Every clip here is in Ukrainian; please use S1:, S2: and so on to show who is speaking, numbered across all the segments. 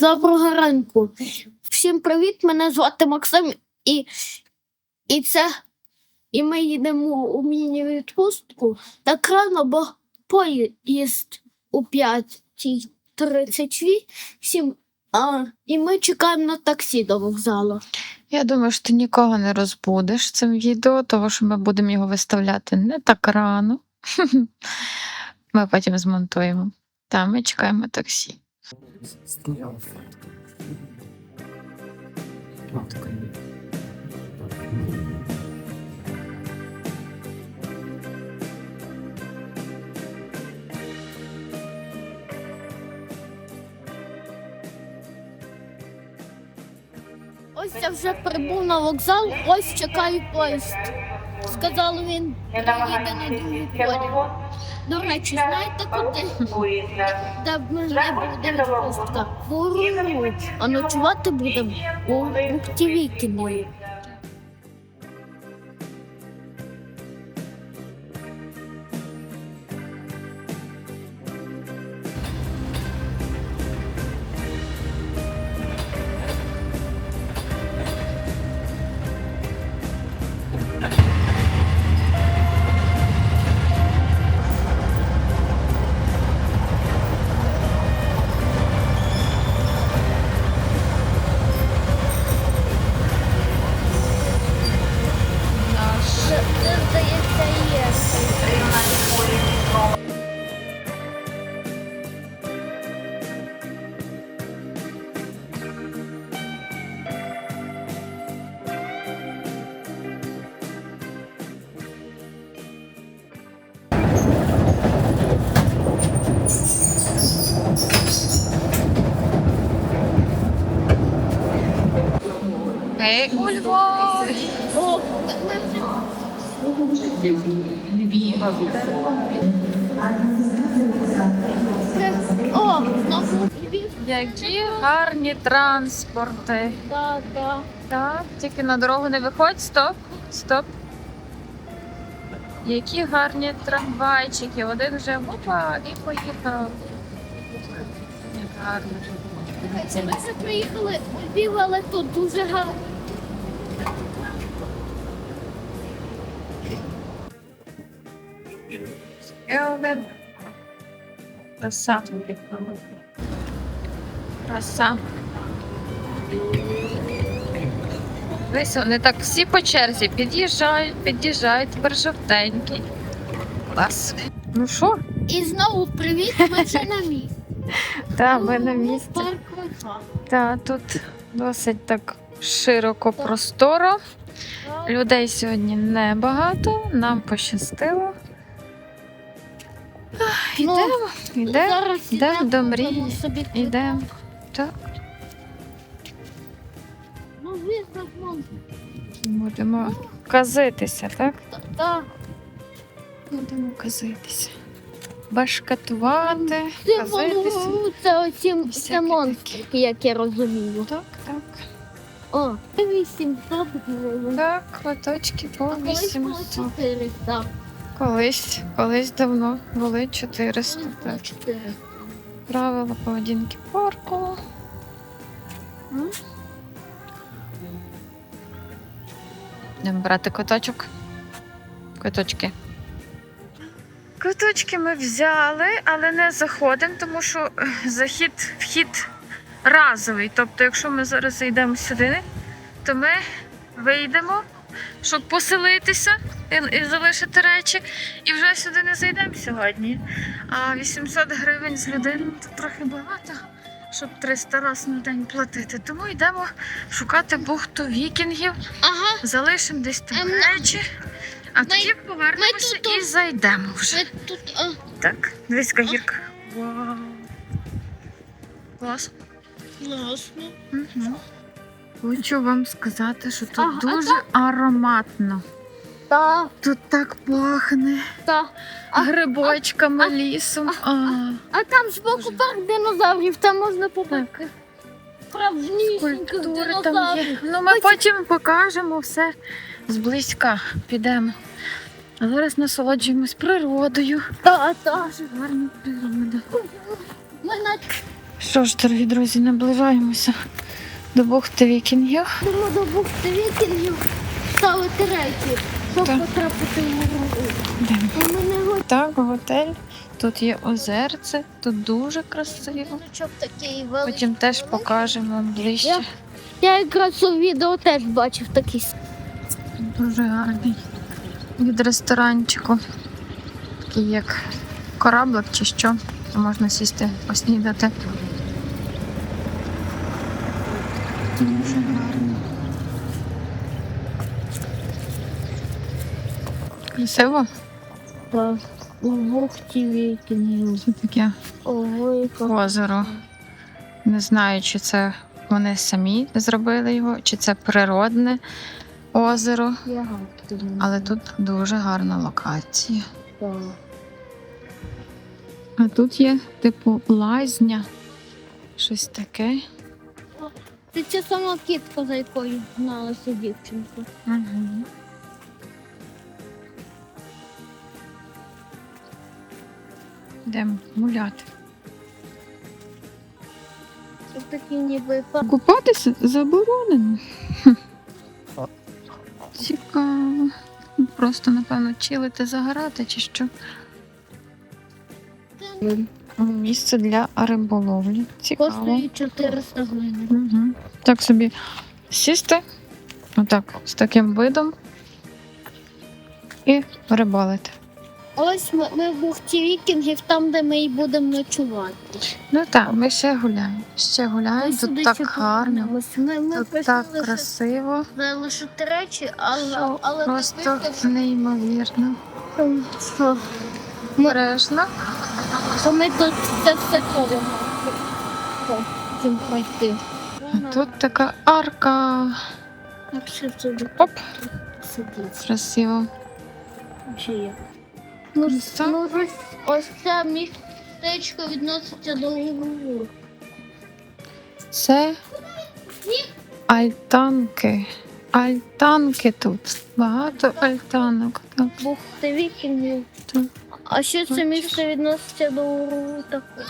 S1: Доброго ранку. Всім привіт! Мене звати Максим і, і це. І ми їдемо у міні-відпустку так рано, бо поїзд у 5.38, а, і ми чекаємо на таксі до вокзалу.
S2: Я думаю, що ти нікого не розбудиш цим відео, тому що ми будемо його виставляти не так рано. Ми потім змонтуємо. Та ми чекаємо таксі.
S1: Ось я вже прибув на вокзал, ось чекаю поїзд. Сказали, він їде на другий потяг. До речі, знаєте куди? Та мене буде відпустка? В А ночувати будемо у Бухтівікіні.
S2: Які гарні транспорти.
S1: Да, да.
S2: Так, тільки на дорогу не виходь. Стоп, стоп. Які гарні трамвайчики. Один вже опа, і поїхав. Як гарно.
S1: Це ми вже приїхали у Львів, але тут дуже гарно.
S2: Краса. Краса. Дивись, вони так всі по черзі під'їжджають, під'їжджають, тепер жовтенький. Клас. Ну що?
S1: І знову привіт, ми вже на місці.
S2: Так, ми на місці. Так, тут досить так широко просторо. Людей сьогодні небагато, нам пощастило.
S1: Ну,
S2: Йдемо, йдемо, йдемо до мрії. Йдемо. Так,
S1: Ну, можна.
S2: будемо казитися, так?
S1: Так.
S2: Будемо казитися. Башкатувати,
S1: Це,
S2: казитися.
S1: воно- це оці це монстрики, як я розумію.
S2: Так, так.
S1: О, 800 гривень.
S2: Так, квиточки по
S1: А колись було
S2: 800.
S1: 400.
S2: Колись, колись давно були 400.
S1: Колись
S2: Так.
S1: 400.
S2: Правила поведінки парку. Будемо брати квиточок. Квиточки. Квиточки ми взяли, але не заходимо, тому що е, захід, вхід разовий. Тобто, якщо ми зараз зайдемо сюди, то ми вийдемо, щоб поселитися і, і залишити речі, і вже сюди не зайдемо сьогодні. А 800 гривень з людини це трохи багато, щоб 300 разів на день платити. Тому йдемо шукати бухту вікінгів,
S1: Ага,
S2: залишимо десь там
S1: Ем,
S2: речі, а тоді повернемося
S1: ми тут-
S2: і зайдемо вже.
S1: ми тут. А,
S2: Так, дивись, гірка. Вау. Клас.
S1: класно.
S2: Угу. Хочу вам сказати, що тут
S1: Ага, а
S2: дуже ароматно.
S1: Та,
S2: Тут так пахне
S1: та. А-
S2: грибочками,
S1: а-
S2: лісом. А,
S1: А там збоку парк динозаврів, там можна побачити. Справжнісіньких
S2: Культури там є. Ну, ми потім покажемо все зблизька. Підемо. А зараз насолоджуємось природою.
S1: Та, та.
S2: Дуже гарна природа.
S1: Ми на
S2: Що ж, дорогі друзі, наближаємося до бухти вікінгів.
S1: Тому до бухти вікінгів ставити рейки, щоб
S2: Так.
S1: потрапити в гору.
S2: Так, готель. Тут є озерце, тут дуже красиво. Потім теж покажемо вам ближче.
S1: Я- Я якраз у відео теж бачив такий.
S2: Дуже гарний. Від ресторанчику. Такий як кораблик чи що. Можна сісти поснідати. Дуже гарно. Красиво?
S1: Так, бухті вікінгів.
S2: Це таке озеро. Не знаю, чи це вони самі зробили його, чи це природне озеро. Але тут дуже гарна локація. А тут є, типу, лазня. Щось таке.
S1: Це ця сама кітка, за якою гналася дівчинка.
S2: Угу. Йдемо гуляти.
S1: Це такі ніби
S2: Купатися заборонено. Цікаво. Просто, напевно, чилити, загорати чи що. Місце для риболовлі. Цікаво.
S1: коштує 400 гривень.
S2: Угу. Так собі сісти, отак, з таким видом і рибалити.
S1: Ось ми, ми в бухті вікінгів, там, де ми і будемо ночувати.
S2: Ну так, ми ще гуляємо. Ще гуляємо.
S1: Ось сюди
S2: Тут так
S1: ще
S2: гарно.
S1: Ми, ми
S2: Тут
S1: прийшли
S2: так
S1: лише
S2: красиво.
S1: залишити речі, але, але
S2: Просто неймовірно.
S1: що,
S2: Бережно.
S1: Що ми тут це все ходимо. Пройти.
S2: Тут така арка. Оп,
S1: сидіти?
S2: красиво.
S1: Чи як? Ну,
S2: Ну,
S1: ну, ось, це містечко відноситься до Лугу.
S2: Це альтанки. Альтанки тут. Багато альтанок. Так.
S1: Вікінгів.
S2: Так.
S1: А ще це місце відноситься до такого.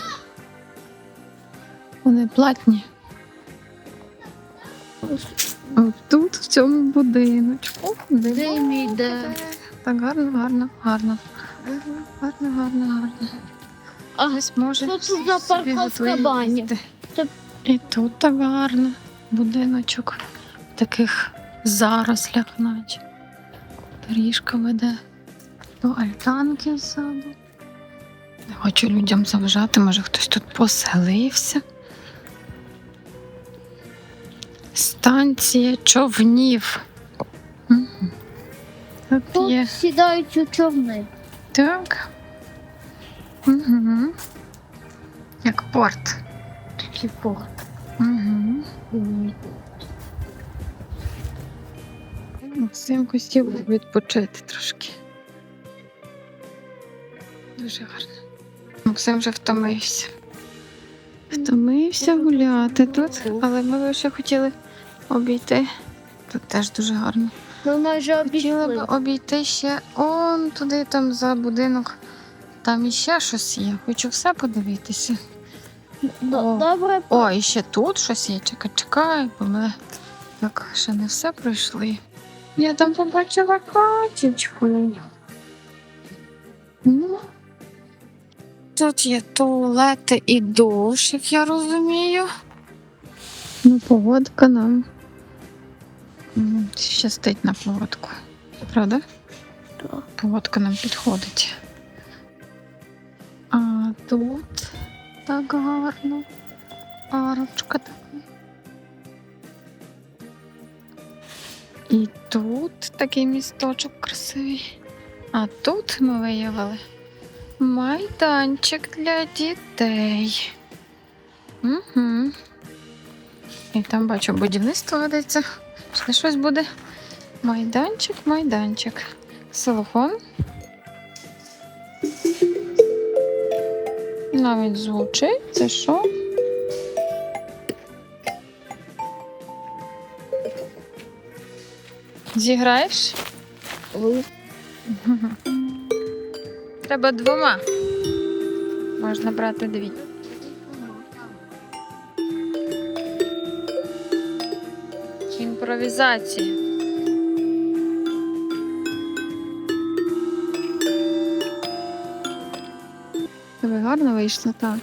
S2: Вони платні. Тут, в цьому будиночку.
S1: Дим іде.
S2: Так гарно, гарно, гарно. Гарно, гарно, гарно.
S1: А
S2: Ось може.
S1: що тут за
S2: собі
S1: парк
S2: готує
S1: Азкабані?
S2: їсти.
S1: Це-
S2: І тут так гарно. Будиночок в таких зарослях, наче. Доріжка веде до альтанки ззаду. Не хочу людям заважати, може хтось тут поселився. Станція човнів. Мгм. Тут
S1: Тут
S2: є.
S1: сідають у човни.
S2: Так. Угу. Як порт.
S1: Такий порт.
S2: Угу. Максим хотів відпочити трошки. Дуже гарно. Максим вже втомився. Втомився гуляти тут, але ми ще хотіли обійти. Тут теж дуже гарно.
S1: Ми майже
S2: Хотіла
S1: обійшли.
S2: б обійти ще он туди, там за будинок. Там іще щось є. Хочу все подивитися.
S1: Д-. Добре,
S2: О, і ще тут щось є. Чекай, чекай, бо ми так ще не все пройшли. Я там побачила качечку. Ну. Тут є туалети і душ, як я розумію. Ну, погодка нам. Щастить на погодку. Правда?
S1: Так.
S2: Погодка нам підходить. А тут так гарно. Арочка така. І тут такий місточок красивий. А тут ми виявили майданчик для дітей. Угу. І там бачу, будівництво ведеться. Ще щось буде. Майданчик, майданчик. Селефон. Навіть звучить. Це що? Зіграєш?
S1: ви
S2: Треба двома. Можна брати дві. Імпровізація. Ви гарно вийшло, так.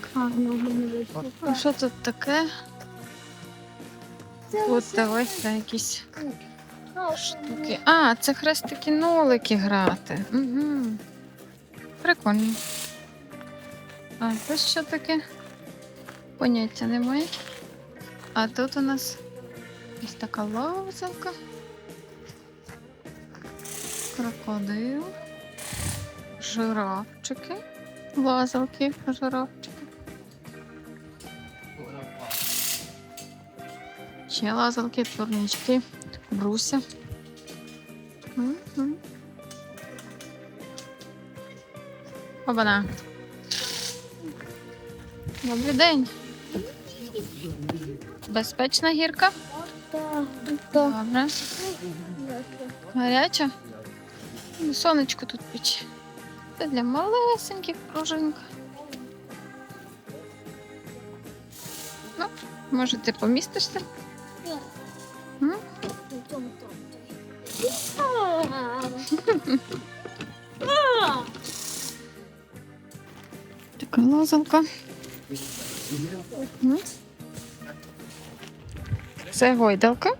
S2: А що тут таке? От дивися якісь штуки. А, це хрестики-нолики грати. Угу. Прикольно. А це що таке? Поняття немає. А тут у нас ось така лазалка. Крокодил. Жирафчики. Лазалки, жирафчики. Ще лазалки, турнички, бруся. Мгм. Обана. Добрий день. Безпечна гірка? Добре. Гаряча? Ну, Сонечко тут пече. Це для малесеньких пружинка. Ну, може, ти помістишся? М? Така Це гойдалка.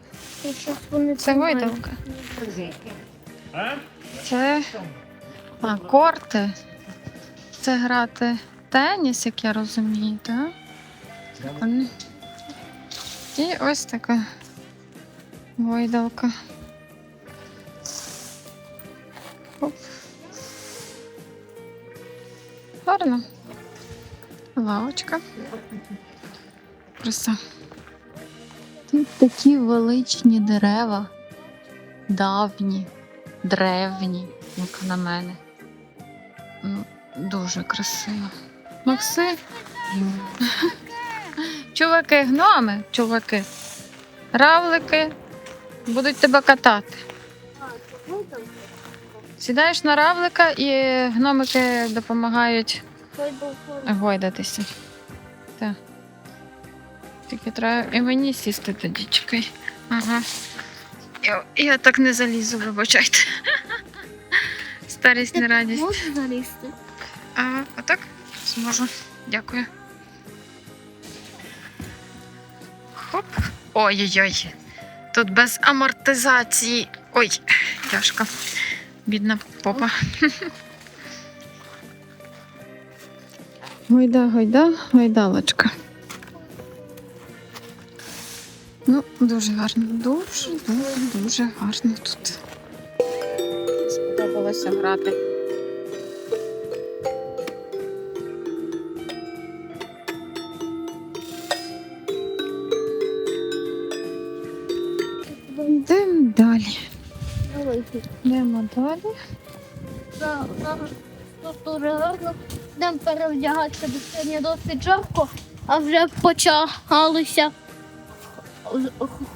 S2: Це гойдалка. Це а, корти. Це грати теніс, як я розумію, так? І ось така гойдалка. Гарно. Лавочка. Краса. Тут такі величні дерева, давні, древні, як на мене. М, Дуже красиво. Макси. Чуваки, гноми, чуваки. Равлики будуть тебе катати. Сідаєш на равлика і гномики допомагають гойдатися. Так. Тільки треба і мені сісти тоді, чекай. Ага. Я, я так не залізу, вибачайте. Старість не радість.
S1: Можеш залізти?
S2: А, отак? Зможу. Дякую. Хоп. Ой-ой-ой. Тут без амортизації. Ой, тяжко. Бідна попа. Гойда, гойда, гойдалочка. Ну, дуже гарно. Дуже, дуже, дуже гарно тут. Сподобалося грати. Йдемо далі. Йдемо далі.
S1: Тут дуже гарно. Йдемо перевдягатися, бо сьогодні досить жарко, а вже почалися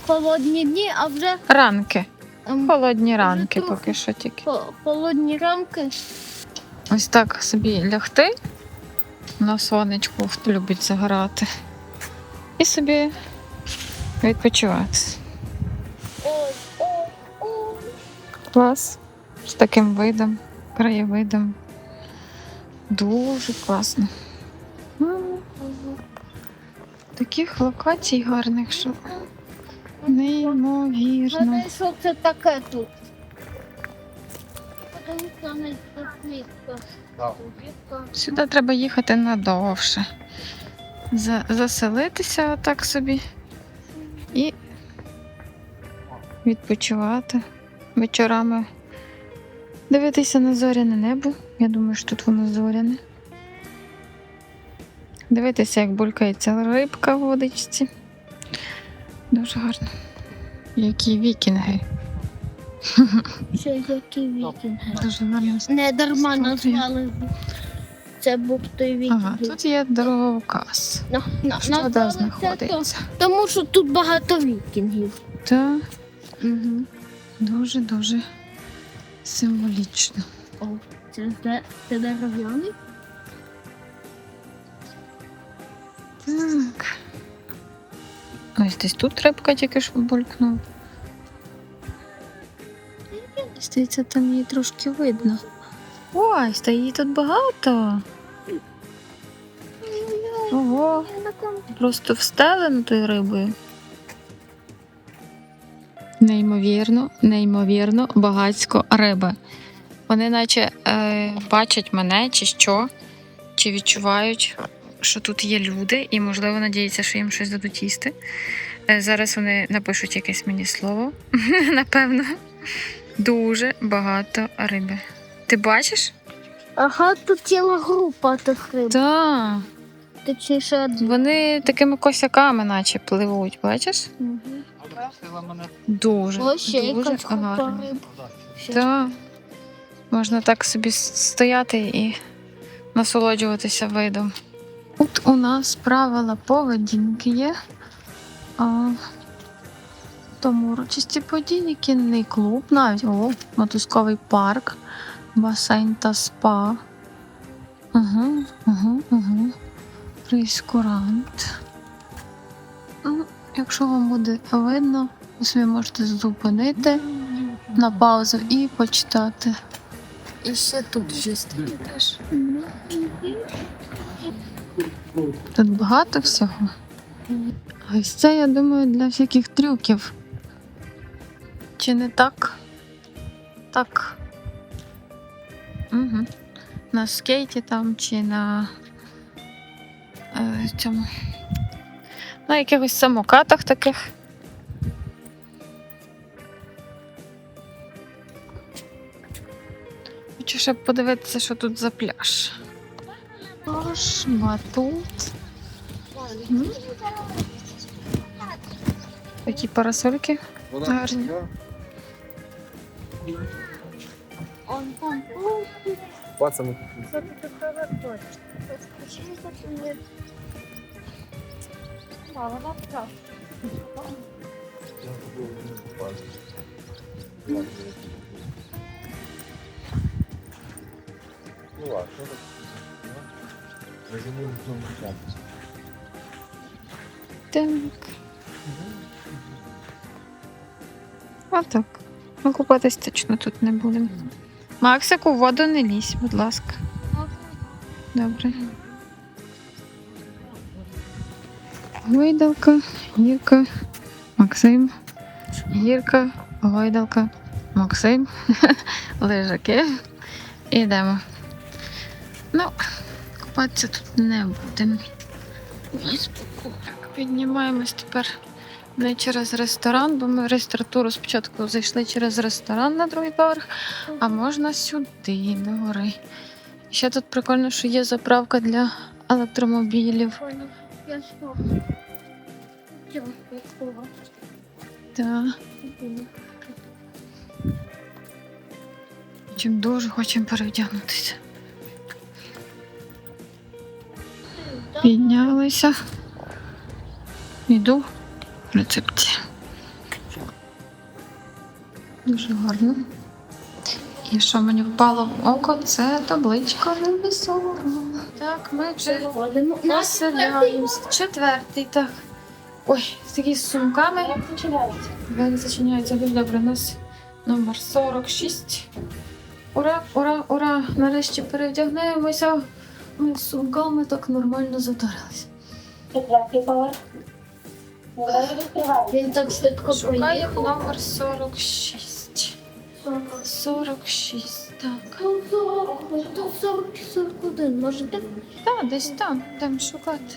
S1: холодні дні, а вже
S2: Ранки.
S1: ем,
S2: Холодні ранки поки що тільки.
S1: холодні рамки.
S2: Ось так собі лягти на сонечку, хто любить загорати. І собі відпочивати. Клас. З таким видом, краєвидом. Дуже класно. Таких локацій гарних, що неймовірно.
S1: Що це таке тут?
S2: Сюди треба їхати надовше. За, заселитися отак собі і відпочивати вечорами. Дивитися на зоряне небо. Я думаю, що тут воно зоряне. Дивитися, як булькається рибка в водичці. Дуже гарно. Які вікінги.
S1: Ще які вікінги.
S2: Дуже гарно.
S1: Не дарма назвали. Це був той вікінг.
S2: Ага, тут є дороговказ.
S1: На, на,
S2: Що де знаходиться?
S1: то- Тому що тут багато вікінгів.
S2: Та
S1: Угу.
S2: дуже-дуже символічно.
S1: О, це, де- це дерев'яний?
S2: Так. Ось десь тут рибка тільки що булькнув. Здається, там її трошки видно. Ой, та її тут багато. Ого, просто встелено тою рибою. Неймовірно, неймовірно багатсько риби. Вони наче е, бачать мене чи що, чи відчувають, що тут є люди, і, можливо, надіються, що їм щось дадуть їсти. Е, зараз вони напишуть якесь мені слово, напевно. Дуже багато риби. Ти бачиш?
S1: Ага, тут ціла група тих риб.
S2: Так.
S1: Точніше.
S2: Вони такими косяками, наче пливуть, бачиш?
S1: Мгм.
S2: Дуже.
S1: Ось ще
S2: дуже
S1: якась
S2: гарно.
S1: риб.
S2: Так. Можна так собі стояти і насолоджуватися видом. Тут у нас правила поведінки є. А, тому урочисті події, кінний клуб, навіть о, мотузковий парк, басейн та спа. Угу, угу, угу. Прейскурант. Якщо вам буде видно, ви собі можете зупинити на паузу і почитати. І ще тут щось таке теж. Тут багато всього. А ось це, я думаю, для всяких трюків. Чи не так? Так. Угу. На скейті там чи на е, цьому. На якихось самокатах таких. Хочу ще подивитися, що тут за пляж. Пляж, батут. М. Такі парасольки. Гарні.
S3: Пацаны.
S1: Що така точка? Чому так А, вона так.
S3: Ну ладно, что так? Возьмем
S2: Так. Ми купатись точно тут не будемо. Максику, в воду не лізь, будь ласка. Добре. Гойдалка, гірка, Максим. Гірка, гойдалка, Максим. Лежаки. Ідемо. Ну, купатися тут не будемо. Піднімаємось тепер не через ресторан, бо ми в реєстратуру спочатку зайшли через ресторан на другий поверх, а можна сюди, до гори. Ще тут прикольно, що є заправка для електромобілів. Так. Чим дуже хочемо перевдягнутися. Піднялися. Йду в рецепцію. Дуже гарно. І що мені впало в око, це табличка невисока. Так, ми вже. Четвертий, так. Ой, такі з сумками. Двері зачиняються дуже добре. У нас номер 46. Ура, ура, ура! Нарешті перевдягнемося. Ми з сумками так нормально затарилися.
S4: Четвертий поверх.
S1: Він так швидко поїхав.
S2: номер 46. 46, так.
S1: Тут 40 41, можете?
S2: Так, десь там, там шукати.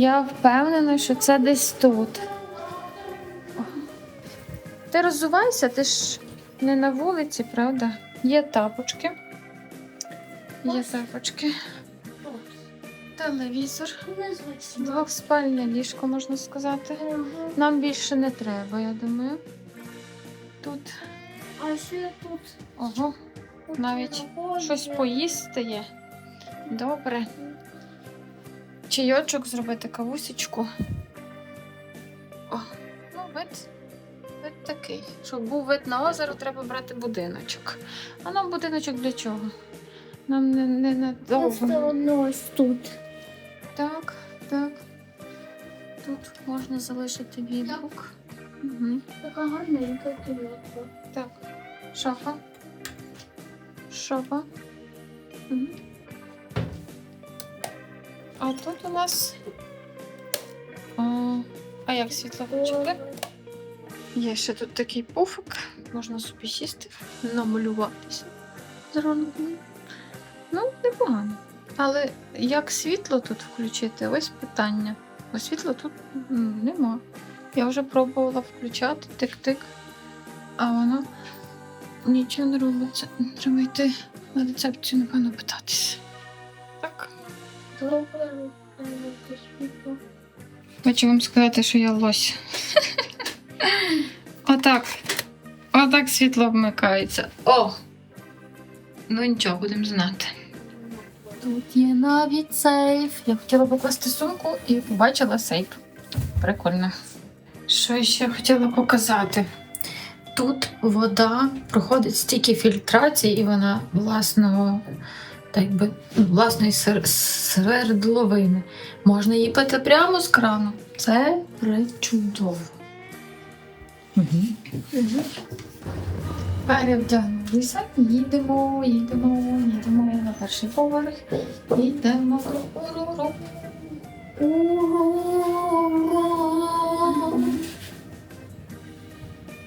S2: Я впевнена, що це десь тут. Ти розувайся, ти ж не на вулиці, правда? Є тапочки. Є тапочки. Телевізор. Двохспальне ліжко, можна сказати. Нам більше не треба, я думаю. Тут
S1: А ще тут.
S2: ого, навіть щось поїсти є. Добре. Чайочок зробити кавусечку. О, ну вид, вид такий. Щоб був вид на озеро, треба брати будиночок. А нам будиночок для чого? Нам не, не
S1: Просто
S2: надовго.
S1: одно ось тут.
S2: Так, так. Тут можна залишити відгук. Угу.
S1: Така гарненька кімната.
S2: Так. Шафа. Шафа. Мгм. А тут у нас. А, а як світловички? Є ще тут такий пуфик. Можна собі сісти, намалюватися зранку. Ну, непогано. Але як світло тут включити? Ось питання. Бо світла тут нема. Я вже пробувала включати тик-тик, а воно нічого не робиться. Треба йти на рецепцію, напевно, питатися. Так. Хочу вам сказати, що я лось. Отак. Отак світло вмикається. О! Ну нічого, будемо знати. Тут є навіть сейф. Я хотіла покласти сумку і побачила сейф. Прикольно. Що ще хотіла показати? Тут вода проходить стільки фільтрації, і вона власного, так би, ну, власної сер- свердловини. Можна її пити прямо з крану. Це причудово. Угу. Перевдягнулися, їдемо, їдемо, їдемо на перший поверх. Йдемо. Уру-ру. Уру-ру.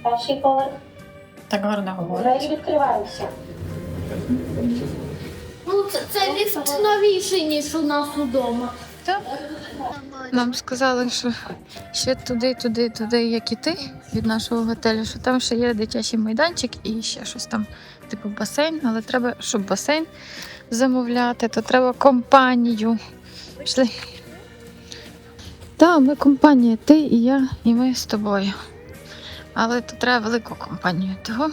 S4: Перший поверх.
S2: Так гарно говорить.
S4: Двері відкриваються.
S1: Ну, це, це ліфт новіший, ніж у нас удома.
S2: Так. Нам сказали, що ще туди, туди, туди, як іти від нашого готелю, що там ще є дитячий майданчик і ще щось там, типу басейн, але треба, щоб басейн замовляти, то треба компанію. Пішли. Так, ми компанія, ти і я, і ми з тобою. Але тут треба велику компанію. Того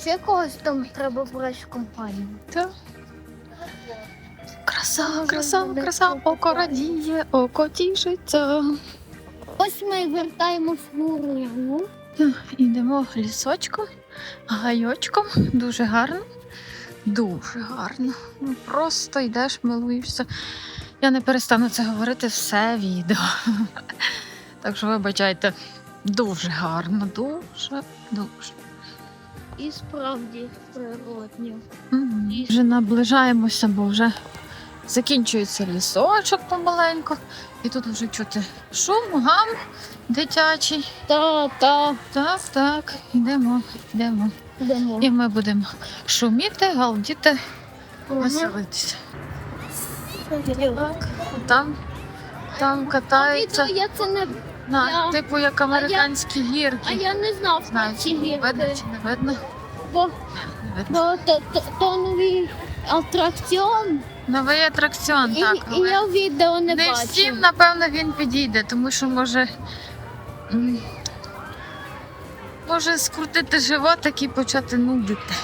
S1: Ще когось там треба брати в компанію.
S2: та. Краса, краса, краса, око радіє, око тішиться.
S1: Ось ми вертаємось в Гуру.
S2: Йдемо лісочком, гайочком. Дуже гарно. Дуже гарно. Ну, Просто йдеш, милуєшся. Я не перестану це говорити все відео. Так що вибачайте, дуже гарно, дуже, дуже.
S1: І справді природньо.
S2: Мгм. Вже наближаємося, бо вже закінчується лісочок помаленьку. І тут вже чути шум, гам дитячий.
S1: Та, та,
S2: Так, так, йдемо, йдемо.
S1: йдемо.
S2: І ми будемо шуміти, галдіти, веселитися. Так, там, там катаються.
S1: Я це не.
S2: На, типу як американські
S1: А
S2: гірки.
S1: я не знав про ці
S2: видно чи не видно?
S1: Бо, бо то, то, то новий атракціон.
S2: Новий атракціон,
S1: І,
S2: так.
S1: і
S2: але
S1: я відео не,
S2: не
S1: бачу.
S2: всім, напевно, він підійде, тому що може. Може скрутити животик і почати нудити.